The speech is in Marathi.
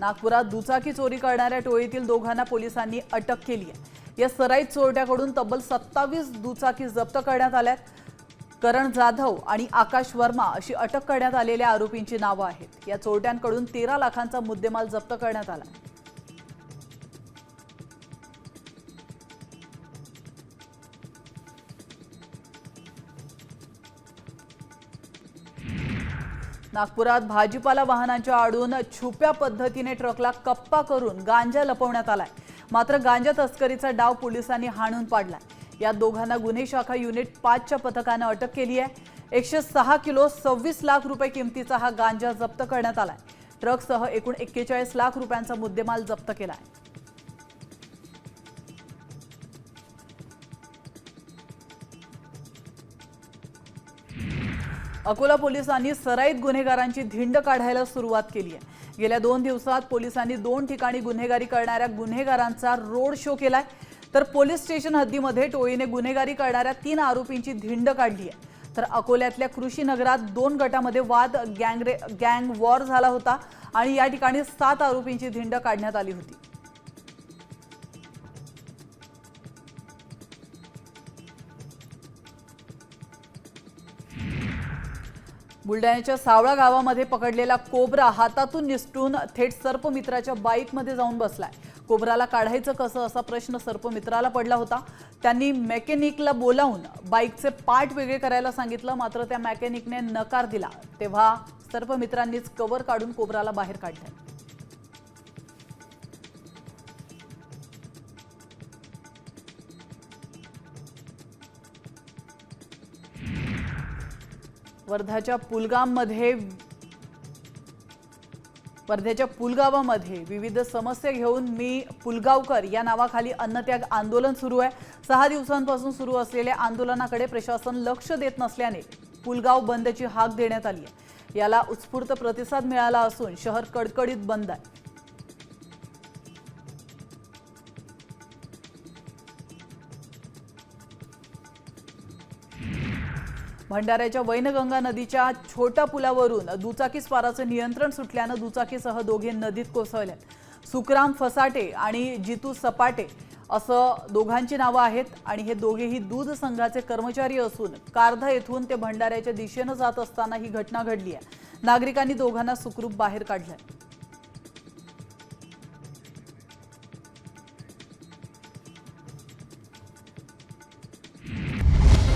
नागपुरात दुचाकी चोरी करणाऱ्या टोळीतील दोघांना पोलिसांनी अटक केली आहे. या सराईत चोरट्याकडून तब्बल सत्तावीस दुचाकी जप्त करण्यात आल्यात. करण जाधव आणि आकाश वर्मा अशी अटक करण्यात आलेल्या आरोपींची नावं आहेत. या चोरट्यांकडून तेरा लाखांचा मुद्देमाल जप्त करण्यात आला. नागपुरात भाजीपाला वाहनांच्या आडून छुप्या पद्धतीने ट्रकला कप्पा करून गांजा लपवण्यात आलाय. मात्र गांजा तस्करीचा डाव पोलिसांनी हाणून पाडलाय. या दोघांना गुन्हे शाखा युनिट पाचच्या पथकानं अटक केली आहे. एकशे सहा किलो सव्वीस लाख रुपये किमतीचा हा गांजा जप्त करण्यात आलाय. ट्रकसह एकूण एक्केचाळीस लाख रुपयांचा मुद्देमाल जप्त केला आहे अकोला पोलिसांनी सराईत गुन्हेगारांची धिंड काढायला सुरुवात केली आहे. गेल्या दोन दिवसात पोलिसांनी दोन ठिकाणी गुन्हेगारी करणाऱ्या गुन्हेगारांचा रोड शो केलाय. तर पोलीस स्टेशन हद्दीमध्ये टोळीने गुन्हेगारी करणाऱ्या तीन आरोपींची धिंड काढली आहे. तर अकोल्यातल्या कृषी नगरात दोन गटामध्ये वाद गँगरे गँग वॉर झाला होता आणि या ठिकाणी सात आरोपींची धिंड काढण्यात आली होती. बुलढाण्याच्या सावळा गावामध्ये पकडलेला कोबरा हातातून निसटून थेट सर्पमित्राच्या बाईकमध्ये जाऊन बसलाय. कोबराला काढायचं कसं असा प्रश्न सर्पमित्राला पडला होता. त्यांनी मेकॅनिकला बोलावून बाईकचे पार्ट वेगळे करायला सांगितलं मात्र त्या मेकॅनिकने नकार दिला. तेव्हा सर्पमित्रांनीच कवर काढून कोबराला बाहेर काढलं. वर्धाच्या पुलगाममध्ये वर्ध्याच्या पुलगावामध्ये विविध समस्या घेऊन मी पुलगावकर या नावाखाली अन्नत्याग आंदोलन सुरू आहे. सहा दिवसांपासून सुरू असलेल्या आंदोलनाकडे प्रशासन लक्ष देत नसल्याने पुलगाव बंदची हाक देण्यात आली आहे. याला उत्स्फूर्त प्रतिसाद मिळाला असून शहर कडकडीत बंद आहे. भंडाऱ्याच्या वैनगंगा नदीच्या छोट्या पुलावरून दुचाकी स्वाराचं नियंत्रण सुटल्यानं दुचाकीसह दोघे नदीत कोसळले. सुखराम फसाटे आणि जितू सपाटे असं दोघांची नावं आहेत आणि हे दोघेही दूध संघाचे कर्मचारी असून कारधा येथून ते भंडाऱ्याच्या दिशेनं जात असताना ही घटना घडली आहे. नागरिकांनी दोघांना सुखरूप बाहेर काढलंय.